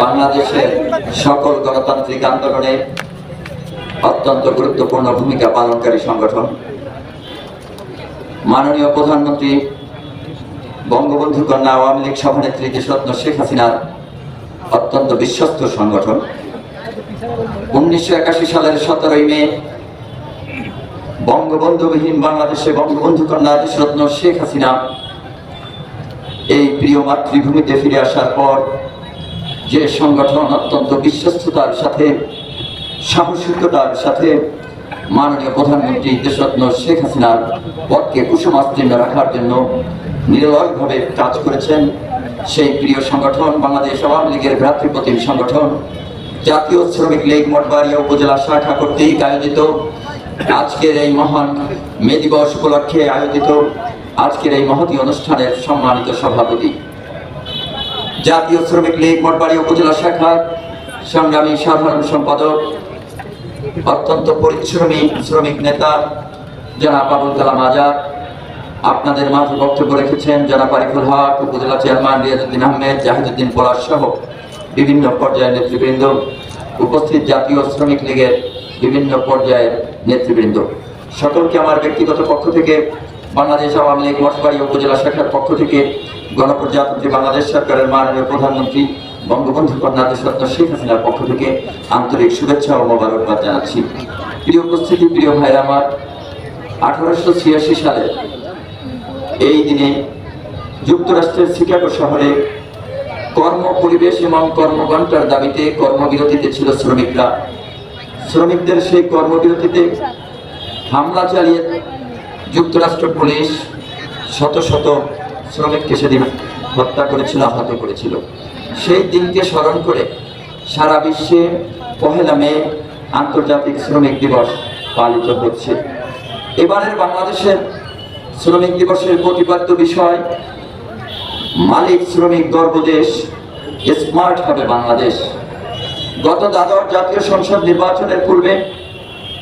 বাংলাদেশের সকল গণতান্ত্রিক আন্দোলনে অত্যন্ত গুরুত্বপূর্ণ ভূমিকা পালনকারী সংগঠন। মাননীয় প্রধানমন্ত্রী বঙ্গবন্ধু কন্যা আওয়ামী লীগ সভানেত্রী দেশরত্ন শেখ হাসিনার অত্যন্ত বিশ্বস্ত সংগঠন। উনিশশো একাশি সালের সতেরোই মে বঙ্গবন্ধুবিহীন বাংলাদেশে বঙ্গবন্ধু কন্যা দেশরত্ন শেখ হাসিনা এই প্রিয় মাতৃভূমিতে ফিরে আসার পর যে সংগঠন অত্যন্ত বিশ্বস্ততার সাথে, সাহসিকতার সাথে মাননীয় প্রধানমন্ত্রী দেশরত্ন শেখ হাসিনার পথকে কুসুমাস্তীর্ণ রাখার জন্য নিরলসভাবে কাজ করেছেন। সেই প্রিয় সংগঠন বাংলাদেশ আওয়ামী লীগের ভ্রাতৃপ্রতিম সংগঠন। জাতীয় শ্রমিক লীগ মঠবাড়িয়া উপজেলা শাখা কর্তৃক আয়োজিত। আজকের এই মহান মে দিবস উপলক্ষে আয়োজিত। আজকের এই মহতী অনুষ্ঠানের সম্মানিত সভাপতি। জাতীয় শ্রমিক লীগ মঠবাড়ি উপজেলা শাখার সংগ্রামী সাধারণ সম্পাদক, অত্যন্ত পরিশ্রমী শ্রমিক নেতা, জনাব আবুল কালাম আজাদ। আপনাদের মাঝে বক্তব্য রেখেছেন জনাব আরিফুল হক, উপজেলা চেয়ারম্যান রিয়াজুদ্দিন আহমেদ, জাহিদুদ্দিন পলাশ সহ বিভিন্ন পর্যায়ের নেতৃবৃন্দ, উপস্থিত জাতীয় শ্রমিক লীগের বিভিন্ন পর্যায়ের নেতৃবৃন্দ। সকলকে আমার ব্যক্তিগত পক্ষ থেকে বাংলাদেশ আওয়ামী লীগ মঠবাড়ি উপজেলা শাখার পক্ষ থেকে গণপ্রজাতন্ত্রী বাংলাদেশ সরকারের মাননীয় প্রধানমন্ত্রী বঙ্গবন্ধু কন্যা দেশরত্ন শেখ হাসিনার পক্ষ থেকে আন্তরিক শুভেচ্ছা ও মোবারকবাদ জানাচ্ছি। প্রিয় উপস্থিতি, প্রিয় ভাইরা আমার, আঠারোশো ছিয়াশি সালে এই দিনে যুক্তরাষ্ট্রের শিকাগো শহরে কর্ম পরিবেশ এবং কর্মঘণ্টার দাবিতে কর্মবিরতিতে ছিল শ্রমিকরা। শ্রমিকদের সেই কর্মবিরতিতে হামলা চালিয়ে যুক্তরাষ্ট্র পুলিশ শত শত শ্রমিককে সেদিন হত্যা করেছিল, আহত করেছিল। সেই দিনকে স্মরণ করে সারা বিশ্বে পহেলা মে আন্তর্জাতিক শ্রমিক দিবস পালিত হচ্ছে। এবারের বাংলাদেশের শ্রমিক দিবসের প্রতিপাদ্য বিষয়, মালিক শ্রমিক গর্বদেশ স্মার্ট হবে বাংলাদেশ। গত দ্বাদশ জাতীয় সংসদ নির্বাচনের পূর্বে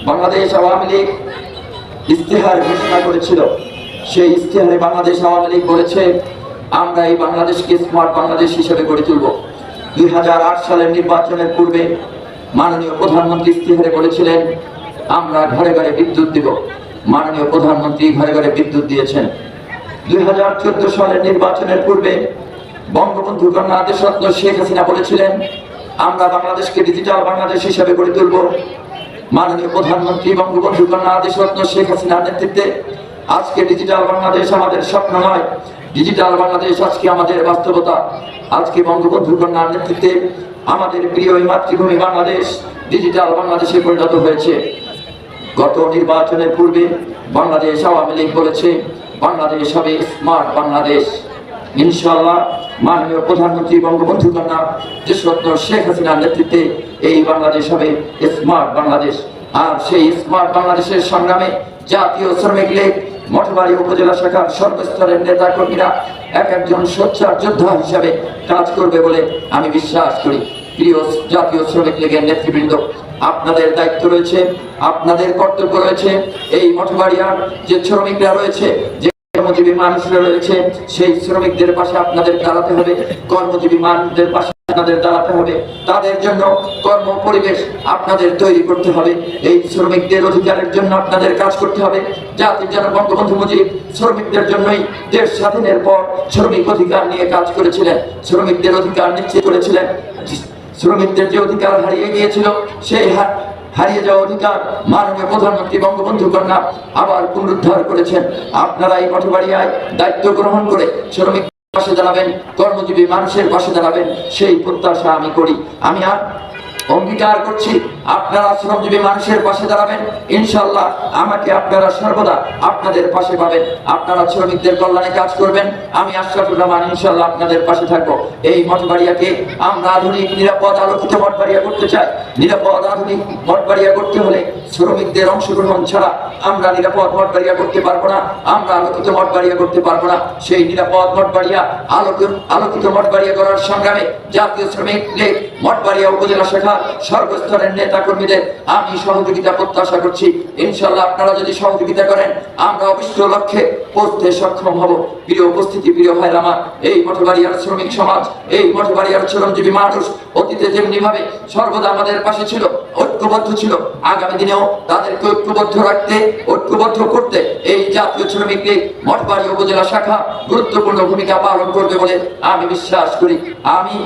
বাংলাদেশ আওয়ামী লীগ ইস্তেহার ঘোষণা করেছিল। সেই ইস্তেহারে বাংলাদেশ আওয়ামী লীগ বলেছে, আমরা এই বাংলাদেশকে স্মার্ট বাংলাদেশ হিসেবে গড়ে তুলব। দুই হাজার আট সালের নির্বাচনের পূর্বে মাননীয় প্রধানমন্ত্রী ইস্তেহারে বলেছিলেন, আমরা ঘরে ঘরে বিদ্যুৎ দিব। মাননীয় প্রধানমন্ত্রী ঘরে ঘরে বিদ্যুৎ দিয়েছেন। দুই হাজার চোদ্দ সালের নির্বাচনের পূর্বে বঙ্গবন্ধু কন্যা দেশরত্ন শেখ হাসিনা বলেছিলেন, আমরা বাংলাদেশকে ডিজিটাল বাংলাদেশ হিসেবে গড়ে তুলব। মাননীয় প্রধানমন্ত্রী বঙ্গবন্ধু কন্যা দেশরত্ন শেখ হাসিনার নেতৃত্বে আজকে ডিজিটাল বাংলাদেশ আমাদের স্বপ্ন নয় ডিজিটাল বাংলাদেশ আজকে আমাদের বাস্তবতা। আজকে বঙ্গবন্ধু কন্যার নেতৃত্বে আমাদের প্রিয় মাতৃভূমি বাংলাদেশ ডিজিটাল বাংলাদেশে পরিণত হয়েছে। গত নির্বাচনের পূর্বে বাংলাদেশ আওয়ামী লীগ বলেছে, বাংলাদেশ হবে স্মার্ট বাংলাদেশ। ইনশাআল্লাহ মাননীয় প্রধানমন্ত্রী বঙ্গবন্ধু কন্যা দেশরত্ন শেখ হাসিনার নেতৃত্বে এই বাংলাদেশ হবে স্মার্ট বাংলাদেশ। আর সেই স্মার্ট বাংলাদেশের সংগ্রামে জাতীয় শ্রমিক লীগ, মঠবাড়ি উপজেলা শাখার সর্বস্তরের নেতা কর্মীরা এক একজন সোচ্চার যোদ্ধা হিসাবে কাজ করবে বলে আমি বিশ্বাস করি। প্রিয় জাতীয় শ্রমিক লীগের নেতৃবৃন্দ, আপনাদের দায়িত্ব রয়েছে, আপনাদের কর্তব্য রয়েছে এই মঠবাড়িয়ার যে শ্রমিকরা রয়েছে, যে কর্মজীবী মানুষরা রয়েছে, সেই শ্রমিকদের পাশে আপনাদের দাঁড়াতে হবে, কর্মজীবী মানুষদের পাশে আপনাদের দাঁড়াতে হবে। তাদের জন্য কর্ম পরিবেশ আপনাদের তৈরি করতে হবে। এই শ্রমিকদের অধিকারের জন্য আপনাদের কাজ করতে হবে। জাতির জন্য বঙ্গবন্ধু মুজিব শ্রমিকদের জন্যই দেশ স্বাধীনের পর শ্রমিক অধিকার নিয়ে কাজ করেছিলেন। শ্রমিকদের অধিকার নিশ্চিত করেছিলেন। শ্রমিকদের যে অধিকার হারিয়ে গিয়েছিল, সেই হা- হারিয়ে যাওয়া অধিকার মাননীয় প্রধানমন্ত্রী বঙ্গবন্ধু কন্যা আবার পুনরুদ্ধার করেছেন। আপনারা এই মঠবাড়িয়ায় দায়িত্ব গ্রহণ করে শ্রমিক পাশে দাঁড়াবেন, কর্মজীবী মানুষের পাশে দাঁড়াবেন, সেই প্রত্যাশা আমি করি। আমি আর অঙ্গীকার করছি আপনারা শ্রমজীবী মানুষের পাশে দাঁড়াবেন। ইনশাল্লাহ আমাকে আপনারা সর্বদা আপনাদের পাশে পাবেন। আপনারা শ্রমিকদের কল্যাণে কাজ করবেন। আমি আশরাফুর রহমান ইনশাল্লাহ আপনাদের পাশে থাকব। এই মঠবাড়িয়াকে আমরা আধুনিক, নিরাপদ, আলোকিত মঠবাড়িয়া করতে চাই। নিরাপদ, আধুনিক মঠবাড়িয়া করতে হলে শ্রমিকদের অংশগ্রহণ ছাড়া আমরা নিরাপদ মঠবাড়িয়া করতে পারব না। আমরা আলোকিত মঠবাড়িয়া করতে পারব না। সেই নিরাপদ মঠবাড়িয়া আলোকিত আলোকিত মঠবাড়িয়া করার সংগ্রামে জাতীয় শ্রমিক লীগ মঠবাড়িয়া উপজেলা শাখা সর্বস্তরের নেতা নেতা কর্মীদের আমি সহযোগিতা প্রত্যাশা করছি। ইনশাল্লাহ আপনারা যদি সহযোগিতা করেন, আমরা অবিষ্ট লক্ষ্যে পৌঁছতে সক্ষম হব। প্রিয় উপস্থিতি, প্রিয় ভাইয়ের আমার, এই মঠবাড়িয়ার শ্রমিক সমাজ, এই মঠবাড়িয়ার শ্রমজীবী মানুষ অতীতে যেমনি সর্বদা আমাদের পাশে ছিল, ঐক্যবদ্ধ ছিল, আগামী দিনেও তাদেরকে ঐক্যবদ্ধ রাখতে, ঐক্যবদ্ধ করতে এই জাতীয় শ্রমিক মঠবাড়ি উপজেলা শাখা গুরুত্বপূর্ণ ভূমিকা পালন করবে বলে আমি বিশ্বাস করি। আমি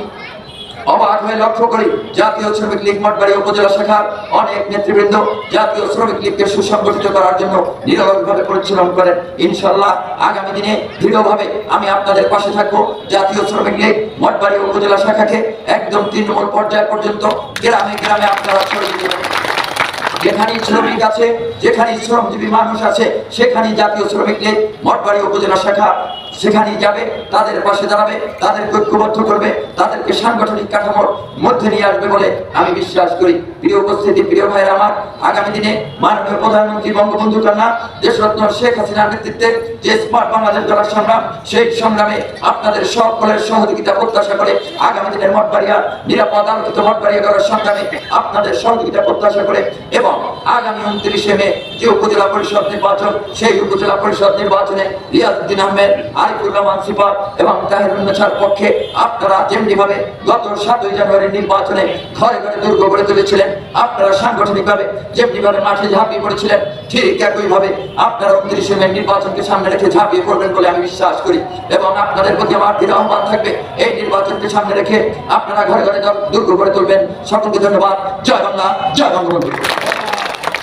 অবাক হয়ে লক্ষ্য করি, জাতীয় শ্রমিক লীগ মঠবাড়ি উপজেলা শাখার অনেক নেতৃবৃন্দ জাতীয় শ্রমিক লীগকে সুসংগঠিত করার জন্য নিরলসভাবে পরিশ্রম করেন। ইনশাল্লাহ আগামী দিনে দৃঢ়ভাবে আমি আপনাদের পাশে থাকব। জাতীয় শ্রমিক লীগ মঠবাড়ি উপজেলা শাখাকে একদম তৃণমূল পর্যায় পর্যন্ত গ্রামে গ্রামে আপনারা ছড়িয়ে দেবেন যেখানে শ্রমিক আছে যেখানে শ্রমজীবী মানুষ আছে সেখানে জাতীয় শ্রমিক লীগ মঠবাড়ি উপজেলা শাখা সেখানেই যাবে, তাদের পাশে দাঁড়াবে তাদেরকে ঐক্যবদ্ধ করবে, তাদেরকে সাংগঠনিক কাঠামোর মধ্যে নিয়ে আসবে বলে আমি বিশ্বাস করি। প্রিয় উপস্থিতি, প্রিয় ভাইয়ের আমার, আগামী দিনে মাননীয় প্রধানমন্ত্রী বঙ্গবন্ধু কন্যা, দেশরত্ন শেখ হাসিনার নেতৃত্বে যে স্মার্ট বাংলাদেশ গড়ার সংগ্রাম, সেই সংগ্রামে আপনাদের সকলের সহযোগিতা, প্রত্যাশা করে আগামী দিনের মঠবাড়িয়া, নিরাপদ আলোকিত মঠবাড়িয়া গড়ার সংগ্রামে আপনাদের সহযোগিতা, প্রত্যাশা করে এবং আগামী উনত্রিশে মে যে উপজেলা পরিষদ নির্বাচন, সেই উপজেলা পরিষদ নির্বাচনে রিয়াজউদ্দিন আহমেদ রহমান এবং পক্ষে আপনারা গত সাতই নির্বাচনে ঘরে ঘরে দুর্গ গড়ে তুলেছিলেন, আপনারা সাংগঠনিকভাবে মাঠে ঝাঁপিয়ে পড়েছিলেন, ঠিক একই ভাবে আপনারা উনত্রিশে মে নির্বাচনকে সামনে রেখে ঝাঁপিয়ে পড়বেন বলে আমি বিশ্বাস করি। এবং আপনাদের প্রতি আমার আহ্বান থাকবে, এই নির্বাচনকে সামনে রেখে আপনারা ঘরে ঘরে দুর্গ গড়ে তুলবেন। সকলকে ধন্যবাদ। জয় বাংলা, জয় বঙ্গবন্ধু।